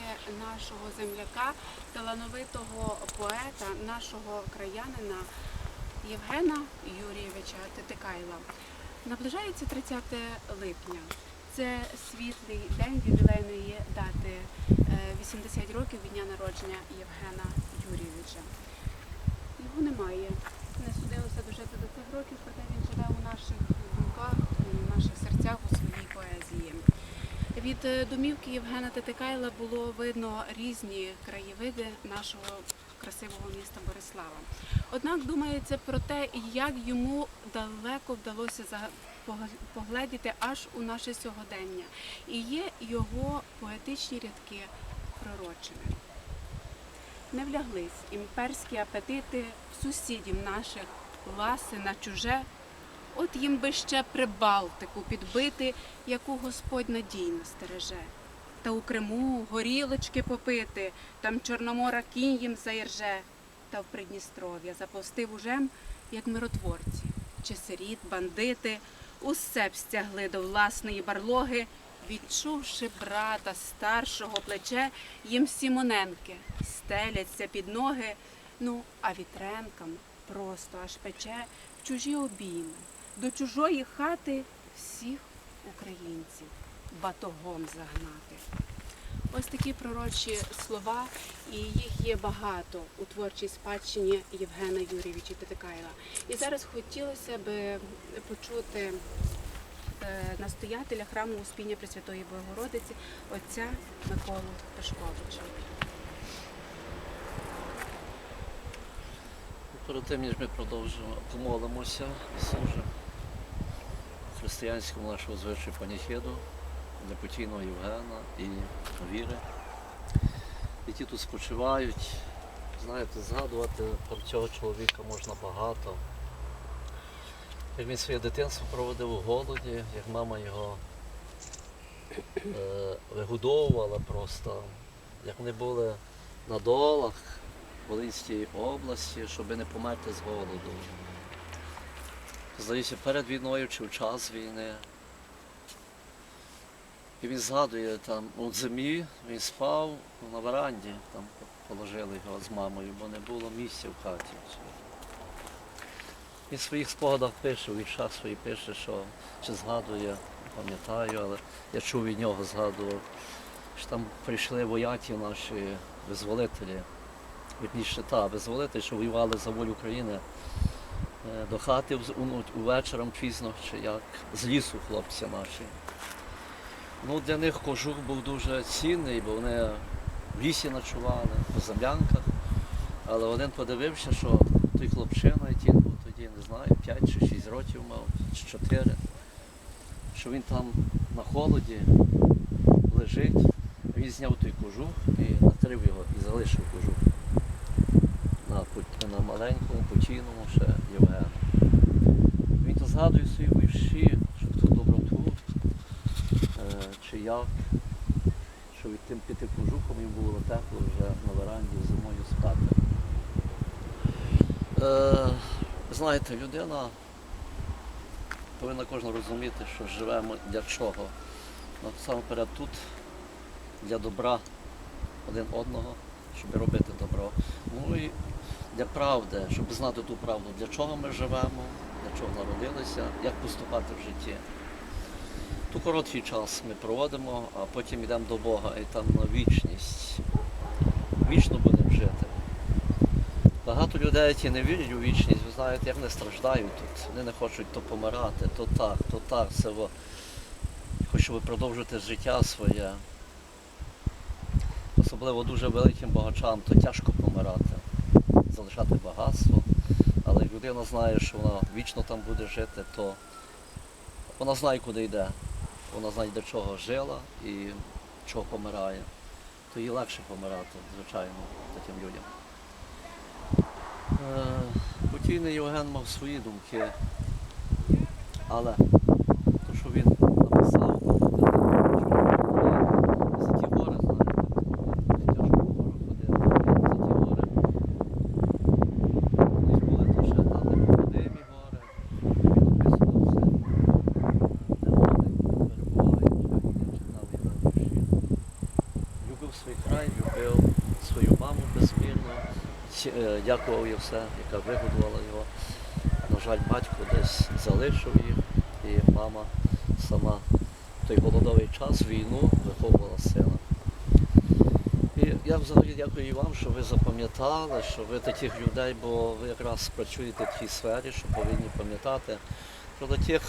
згадати нашого земляка, талановитого поета, нашого краянина Євгена Юрійовича Титикайла. Наближається 30 липня. Це світлий день ювілейної дати е, 80 років від дня народження Євгена Юрійовича. Його немає. Не судилося дожити до цих років, проте він живе у наших думках, у наших серцях, у своїй поезії. Від е, домівки Євгена Титикайла було видно різні краєвиди нашого красивого міста Борислава. Однак думається про те, як йому далеко вдалося погледіти аж у наше сьогодення. І є його поетичні рядки пророчими. Не вляглись імперські апетити сусідів наших ласи на чуже. От їм би ще Прибалтику підбити, яку Господь надійно стереже. Та у Криму горілочки попити, там Чорномора кінь їм заірже, та в Придністров'я заповсти вужем, як миротворці, чи сиріт, бандити, усе б стягли до власної барлоги, відчувши брата старшого плече, їм Сімоненки стеляться під ноги, ну а вітренкам просто аж пече в чужі обійми, до чужої хати всіх українців батогом загнати. Ось такі пророчі слова, і їх є багато у творчій спадщині Євгена Юрійовича Титикайла. І зараз хотілося б почути е, настоятеля храму Успіння Пресвятої Богородиці, отця Миколу Ташковича. Перед тим, ніж ми продовжимо, помолимося, служимо християнському нашого звичаю паніхіду для покійного Євгена і віри, які тут спочивають. Знаєте, згадувати про цього чоловіка можна багато. Як він своє дитинство проводив у голоді, як мама його е, вигодовувала просто, як вони були на долах, Волинській області, щоб не померти з голоду. Здається, перед війною чи в час війни. І він згадує там у зимі, він спав на веранді, там положили його з мамою, бо не було місця в хаті. Він в своїх спогадах пише, у віршах свої пише, що чи згадує, пам'ятаю, але я чув від нього, згадував, що там прийшли вояки наші визволителі вірніше, та, визволити, що воювали за волю України до хати вз- ну, увечером пізно, чи як з лісу хлопці наші. Ну, для них кожух був дуже цінний, бо вони в лісі ночували, по землянках. Але один подивився, що той хлопчина, який був тоді, не знаю, 5 чи 6 років мав, чи 4, що він там на холоді лежить, він зняв той кожух і накрив його і залишив кожух на, пут- на маленькому покійному ще Євгену. Він то згадує свої вірші, що ту доброту, е, чи як, що від тим піти кожухом їм було тепло вже на веранді зимою спати. Е, знаєте, людина повинна кожна розуміти, що живемо для чого. Насамперед тут для добра один одного, щоб робити добро. Ну і для правди, щоб знати ту правду, для чого ми живемо, для чого народилися, як поступати в житті. Ту короткий час ми проводимо, а потім йдемо до Бога і там на вічність. Вічно будемо жити. Багато людей, які не вірять у вічність, ви знаєте, як вони страждають тут. Вони не хочуть то помирати, то так, то так, все. во. Хочуть продовжити життя своє. Особливо дуже великим багачам, то тяжко помирати, залишати багатство. Але людина знає, що вона вічно там буде жити, то вона знає, куди йде. Вона знає, до чого жила і чого помирає. То їй легше помирати, звичайно, таким людям. Е, Покійний Євген мав свої думки, але то, що він написав, за ті гори, знаєте, тяжко було ходити, за ті гори. Колись були то ще там непроходимі гори, він описував все, де вони перебувають, як він читав його вірші. Любив своє свій край, любив свою маму безмірно, їй все, яка вигодувала його. На жаль, батько десь залишив їх, і мама сама в той голодовий час війну виховувала сина. І я взагалі дякую вам, що ви запам'ятали, що ви таких людей, бо ви якраз працюєте в тій сфері, що повинні пам'ятати про тих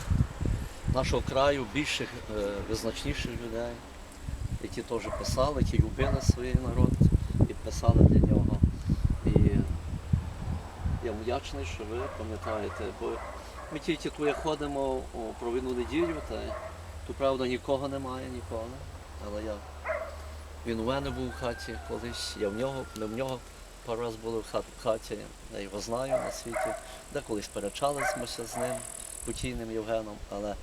нашого краю більших, е, визначніших людей, які теж писали, які любили свій народ і писали для нього. Я вдячний, що ви пам'ятаєте, бо ми тільки тут ходимо о, про війну неділю, та тут правда нікого немає, ніколи. Але я він у мене був в хаті колись, я в нього, ми в нього пару разів були в хаті, я його знаю на світі, де колись перечалися з ним, покійним Євгеном, але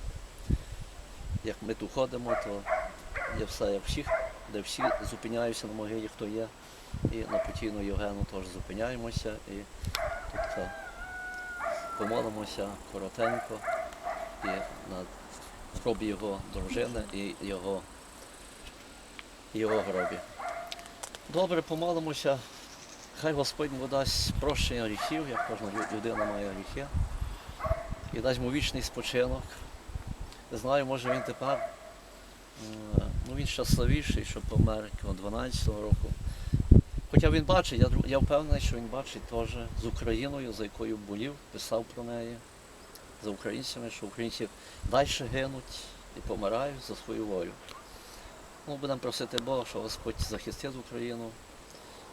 як ми тут ходимо, то я все, як всіх, де всі зупиняюся на могилі, хто є. І на покійну Євгену теж зупиняємося і тут помолимося коротенько і на гробі його дружини і його, його гробі. Добре, помолимося. Хай Господь йому дасть прощення гріхів, як кожна людина має гріхи, і дасть йому вічний спочинок. Знаю, може він тепер ну, він щасливіший, що помер якого 12-го року. Хоча він бачить, я, я впевнений, що він бачить теж з Україною, за якою болів, писав про неї, за українцями, що українці далі гинуть і помирають за свою волю. Ну, будемо просити Бога, що Господь захистить Україну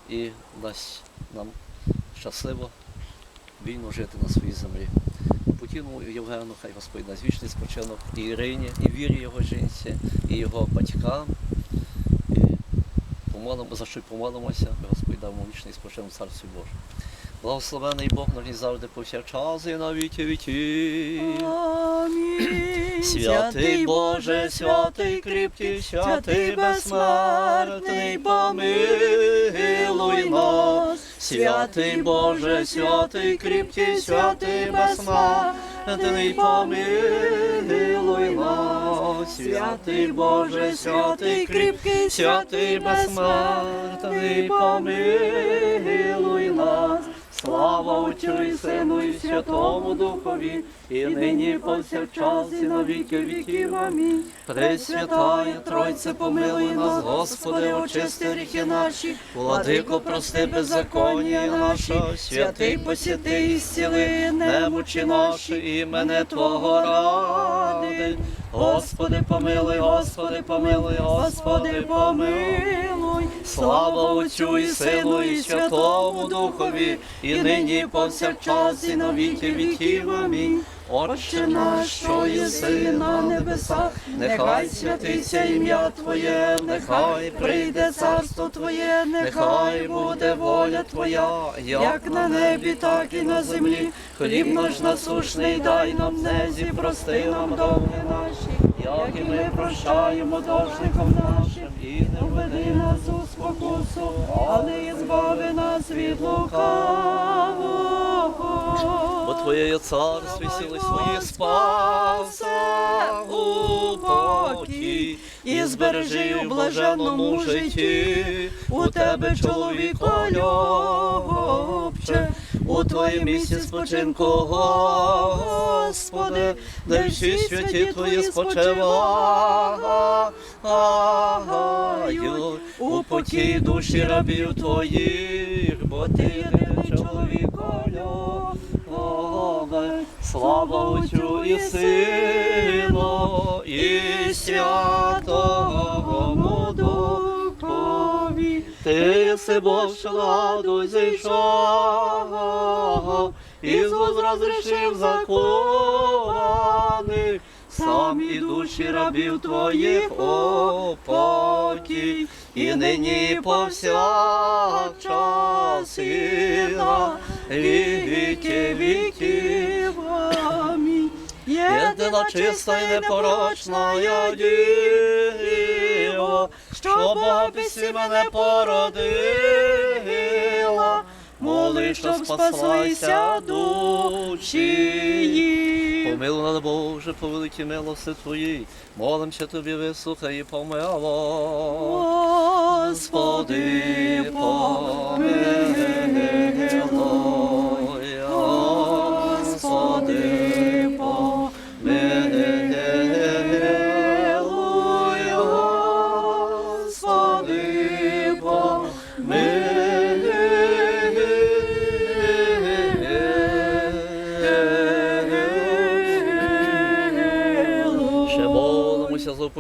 і дасть нам щасливо вільно жити на своїй землі. Путіну Євгену, хай Господь дасть вічний спочинок і Ірині, і вірі його жінці, і його батькам. І помолимо, за що й помолимося, Господь дав вічний спочинок Царстві Божому. Благословений Бог нині завжди повсякчас і на віки віків. Амінь. Святий Боже, святий кріпкий, святий безсмертний, помилуй нас. Святий Боже, святий кріпкий, святий безсмертний, помилуй нас. Святий Боже, святий кріпкий, святий безсмертний, помилуй нас. Слава Отцю і Сину і Святому Духові, і нині і повсякчас, і на віки віків. Амінь. Пресвятая Тройце, помилуй нас, Господи, очисти гріхи наші, владико, прости беззаконня наше, святий посіти і зціли немочі наші, імене Твого ради. Господи, помилуй, Господи, помилуй, Господи, помилуй. Слава Отцю і Сину і Святому Духові, і нині і повсякчас, і на віків. Амінь. Отче наш, що єси на небесах, нехай святиться ім'я Твоє, нехай прийде царство Твоє, нехай буде воля Твоя, як на небі, так і на землі. Хліб наш насушний дай нам днес і прости нам довги наші, як і ми прощаємо должникам нашим, і не введи нас у спокусу, але і збави нас від лукавого. Бо Твоє царство, і сили свої спасе у покій, і збережи у блаженному житті, у тебе чоловіко любче, у Твоїм місці спочинку, Господи, де всі святі Твої спочивають, у потій душі рабів Твоїх, бо Ти єдиний чоловіко любове. Слава Отцю і Сину, і Духові. Ти що ладу зійшов, Ісус розрішив закони, сам і душі рабів твоїх о покій, і нині повсякчас, і на віки віків. Амінь. Єдина чиста і непорочна я діво, що пісі мене породила, моли, щоб спаслися душі їх. Помилуй нас, Боже, по великій милости Твоїй, молимся Тобі, вислухай і помилуй. Господи, помилуй,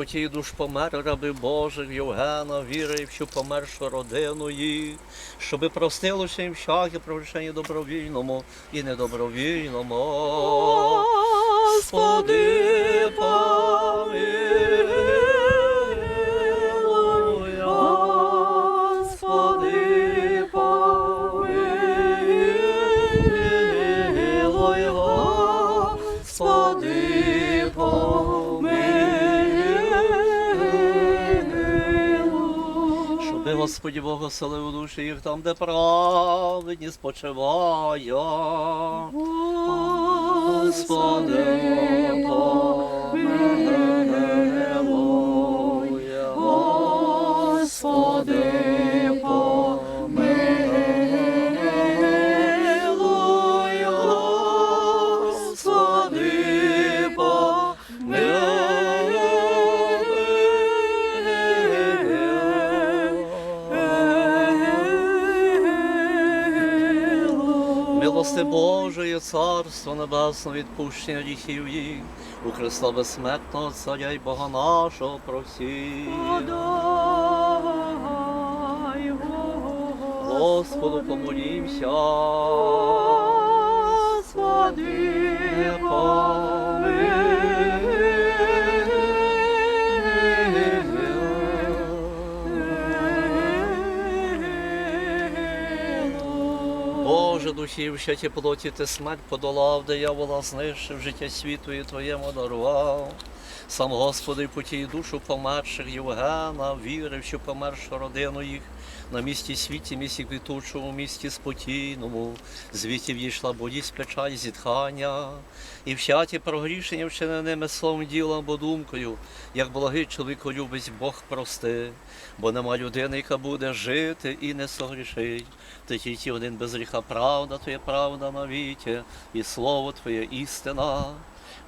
упокій душ помер раби Божих Євгена, віри всю помершу родину її, щоби простилося їм всяке провчення добровільному і недобровільному. Господи, помилуй, Господі благослови душі їх там, де праведні спочиває. Господи, помилуй, Господи, Царство Небесне, відпущення гріхів їх, у Христа безсмертного Царя і Бога нашого просі. Подай, Господу помолімся. Господи, помилуй. Боже, душі в щаті плоті ти смерть подолав, диявола знищив, життя світу і твоєму дарував. Сам Господи, і душу померших Євгена, вірив, що помершу родину їх. На місці світі, місті квітучому, місті спокійному, звідти в'їшла болість, печаль, зітхання, і в щаті прогрішення вчиненими словом, ділом або думкою, як благий чоловіко любить Бог прости, бо нема людини, яка буде жити і не согрішить. Ти тільки один без гріха. Правда, Твоя правда навіки, і слово Твоє істина.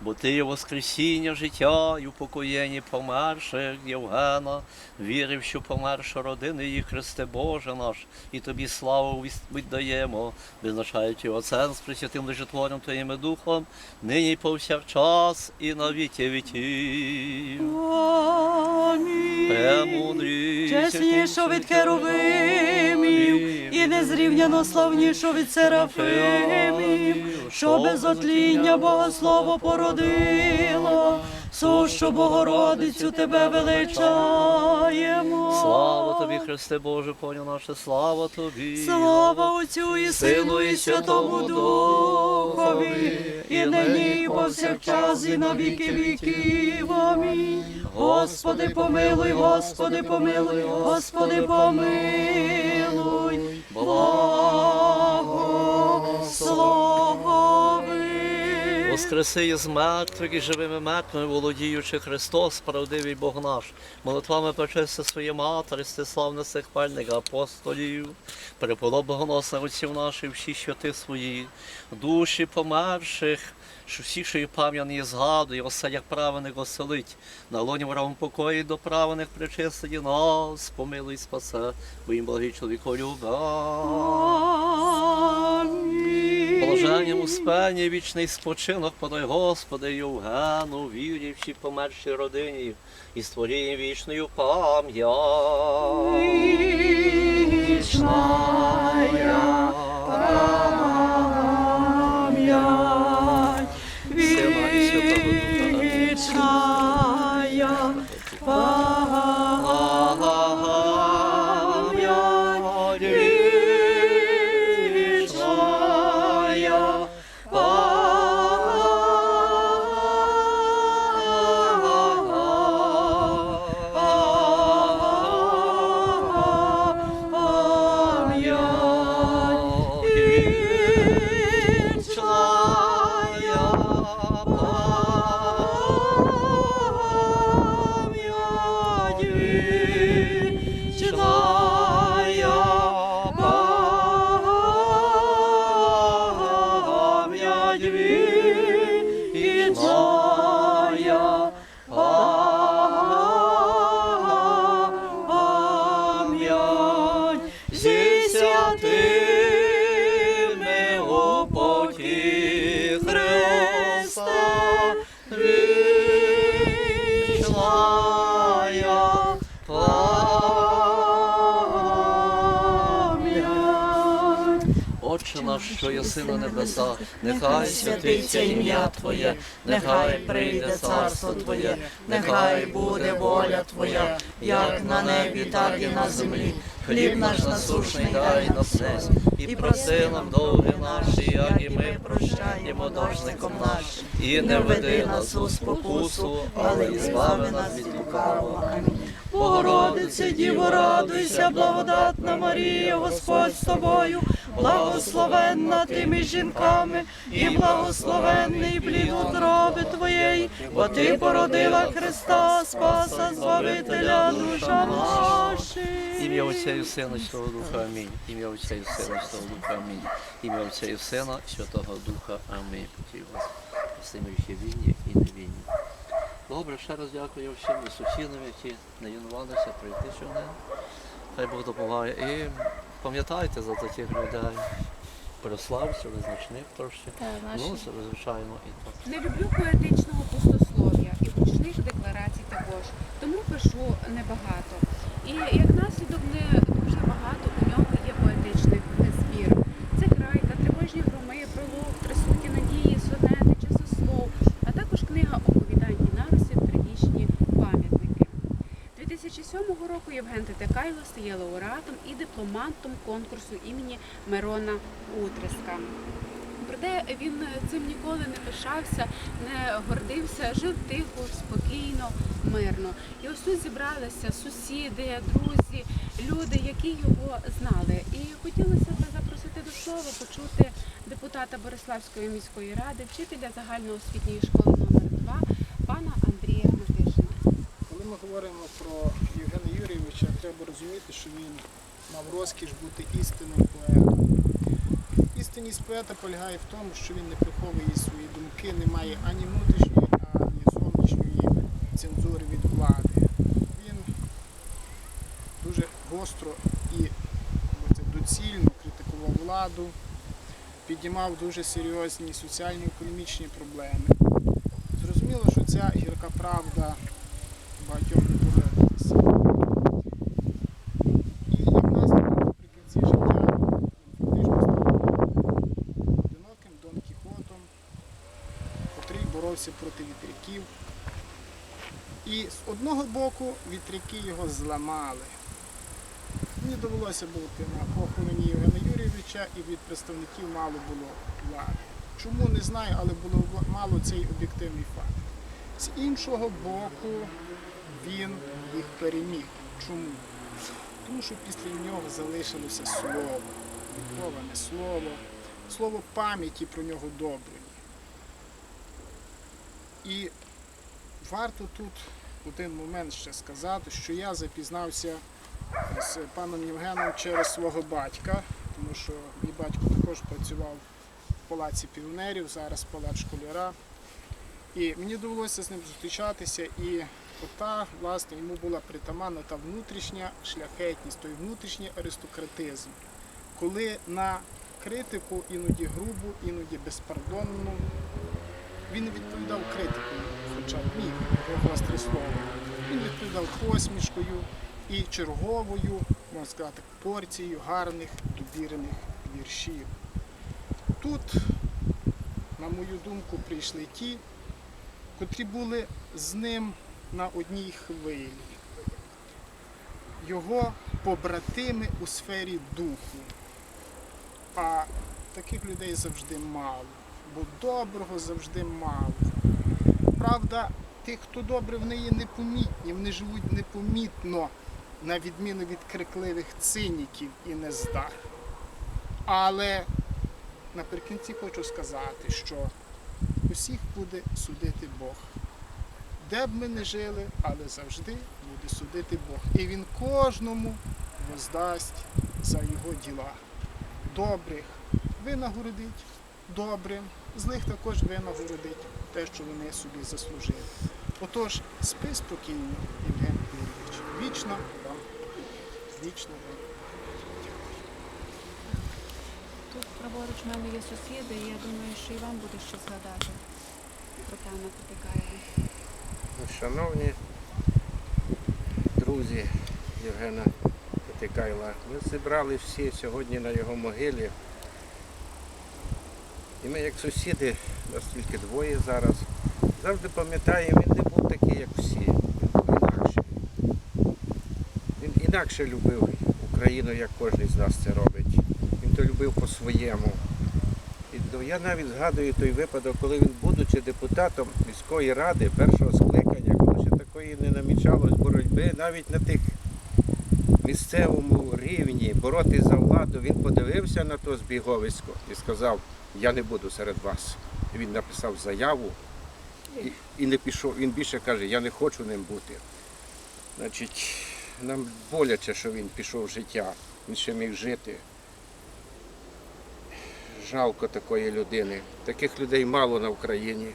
Бо ти є воскресіння життя і упокоєння померших Євгена, вірив, що померша родини її Христе Боже наш, і тобі славу віддаємо, визначаючи Отцем з присвятим лежитворем Твоїм Духом, нині повсякчас і на віки віків. Амінь. Премудрість, Чеснішу від херовимів і незрівняно славнішу від серафимів, що без отління Богослово породило, сущу Богородицю тебе величаємо. Слава тобі, Христе Боже, поня наше, слава тобі. Слава Отцю і Сину, і Святому Духові, і нині, і повсякчас, і на віки віків. Амінь. Господи, помилуй, Господи, помилуй, Господи, помилуй, Воскреси із мертвих і живими мертвими, володіючи Христос, правдивий Бог наш, молитвами почисти своє матері, славних цих пальних апостолів, переполо богоносних отців наших, всі святи свої, душі померших, що всі, що і пам'яні згадує, оселях правених оселить, на лоні ворогом покої до правених причистить нас, помилуй спасе, бо їм благий чоловіколюба. Амінь. Положенням у спені вічний спочинок подай Господи Євгену, вірівши помершій родині і створієм вічною пам'ять. Що єси на небесах, нехай святиться ім'я Твоє, нехай прийде царство Твоє, нехай буде воля Твоя, як на небі, так і на землі. Хліб наш насушний дай нас днес, і прости нам довги наші, як і ми прощаємо должником нашим. І не веди нас у спокусу, але і збави нас від лукавого. Амінь. Богородице, Діво, радуйся, благодатна Марія, Господь з тобою, благословенна ти між жінками, і благословенний плід утроби твоєї, бо ти породила Христа, Спаса, Збавителя душам нашим. Ім'я Отця і Сина, Святого Духа, Амінь. Ім'я Отця і Сина, Святого Духа, Амінь. Ім'я Отця і Сина, Святого Духа, Амінь. Ще вільні і невільні. Добре, ще раз дякую всім і сусідам, які не юнувалися прийти сюди. Хай Бог допомагає. І пам'ятайте за таких людей. Переславців, незначних трошки. Ну, це звичайно і так. Не люблю поетичного пустослов'я і гучних декларацій також, тому пишу небагато. І як наслідок не дуже багато Євген Тетекайло стає лауреатом і дипломантом конкурсу імені Мирона Утриска. Проте він цим ніколи не пишався, не гордився, жив тихо, спокійно, мирно. І ось тут зібралися сусіди, друзі, люди, які його знали. І хотілося б запросити до слова, почути депутата Бориславської міської ради, вчителя загальноосвітньої школи номер 2 пана Андрія Матишина. Коли ми говоримо про Юрійовича, треба розуміти, що він мав розкіш бути істинним поетом. Істинність поета полягає в тому, що він не приховує свої думки, не має ані внутрішньої, ані зовнішньої цензури від влади. Він дуже гостро і це, доцільно критикував владу, піднімав дуже серйозні соціально-економічні проблеми. Зрозуміло, що ця гірка правда багатьом не подобається. І як наслідок наприкінці життя він фактично став одиноким Дон Кіхотом, боровся проти вітряків. І з одного боку вітряки його зламали. Мені довелося бути на похороні Євгена Юрійовича і від представників мало було влади. Чому не знаю, але було мало цей об'єктивний факт. З іншого боку, він їх переміг. Чому? Тому що після нього залишилося слово, виховане слово, слово пам'яті про нього доброї. І варто тут один момент ще сказати, що я запізнався з паном Євгеном через свого батька, тому що мій батько також працював в палаці піонерів, зараз палац школяра. І мені довелося з ним зустрічатися, і ота, власне, йому була притаманна та внутрішня шляхетність, той внутрішній аристократизм. Коли на критику іноді грубу, іноді безпардонну, він не відповідав критикою, хоча міг його слово. Він відповідав посмішкою і черговою, можна сказати, порцією гарних довірених віршів. Тут, на мою думку, прийшли ті, котрі були з ним на одній хвилі. Його побратими у сфері духу. А таких людей завжди мало, бо доброго завжди мало. Правда, тих, хто добре, вони є непомітні, вони живуть непомітно, на відміну від крикливих циніків і нездар. Але наприкінці хочу сказати, що усіх буде судити Бог. Де б ми не жили, але завжди буде судити Бог. І Він кожному воздасть за його діла. Добрих винагородить добрим, злих також винагородить те, що вони собі заслужили. Отож, спи спокійно, Євген Юрійович. Вічно вам, вічно вам. Тут праворуч в мене є сусіди, і я думаю, що і вам буде що згадати про пана Тетикаєва. Шановні друзі Євгена Потикайла, ми зібрали всі сьогодні на його могилі І ми як сусіди, нас тільки двоє зараз. Завжди пам'ятаємо, він не був такий, як всі. Він був інакший. Він інакше любив Україну, як кожен з нас це робить. Він то любив по-своєму. Я навіть згадую той випадок, коли він, будучи депутатом міської ради першого скликання, коли ще такої не намічалось боротьби, навіть на тих місцевому рівні боротись за владу, він подивився на то збіговисько і сказав, я не буду серед вас. Він написав заяву і, і не пішов. Він більше каже, я не хочу ним бути. Значить, нам боляче, що він пішов в життя, він ще міг жити. Жалко такої людини. Таких людей мало на Україні.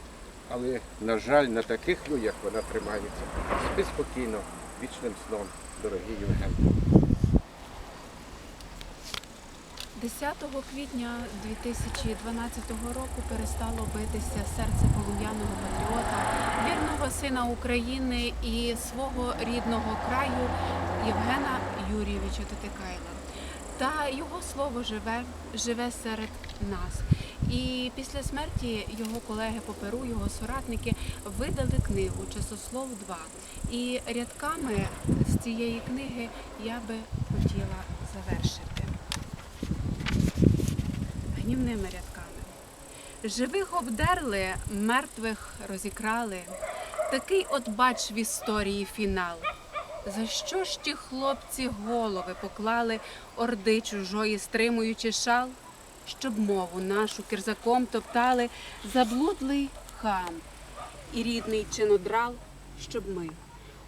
Але, на жаль, на таких людях вона тримається. Спи спокійно, вічним сном, дорогий Євген. 10 квітня 2012 року перестало битися серце полум'яного патріота, вірного сина України і свого рідного краю Євгена Юрійовича Титикайла. Та його слово живе, живе серед нас. І після смерті його колеги по Перу, його соратники видали книгу Часослов 2. І рядками з цієї книги я би хотіла завершити гнівними рядками. Живих обдерли, мертвих розікрали. Такий от бач в історії фінал. За що ж ті хлопці голови поклали, орди чужої стримуючи шал, щоб мову нашу кирзаком топтали, заблудлий хам і рідний чинодрал, щоб ми,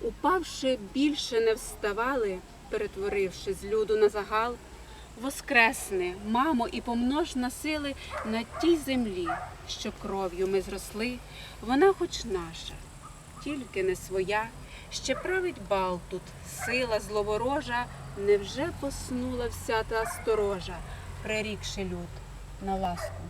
упавши, більше не вставали, перетворивши з люду на загал, Воскресни, мамо, і помнож на сили на тій землі, що кров'ю ми зросли, вона хоч наша, тільки не своя, ще править бал тут, сила зловорожа, невже поснула вся та сторожа, прирікши люд на ласку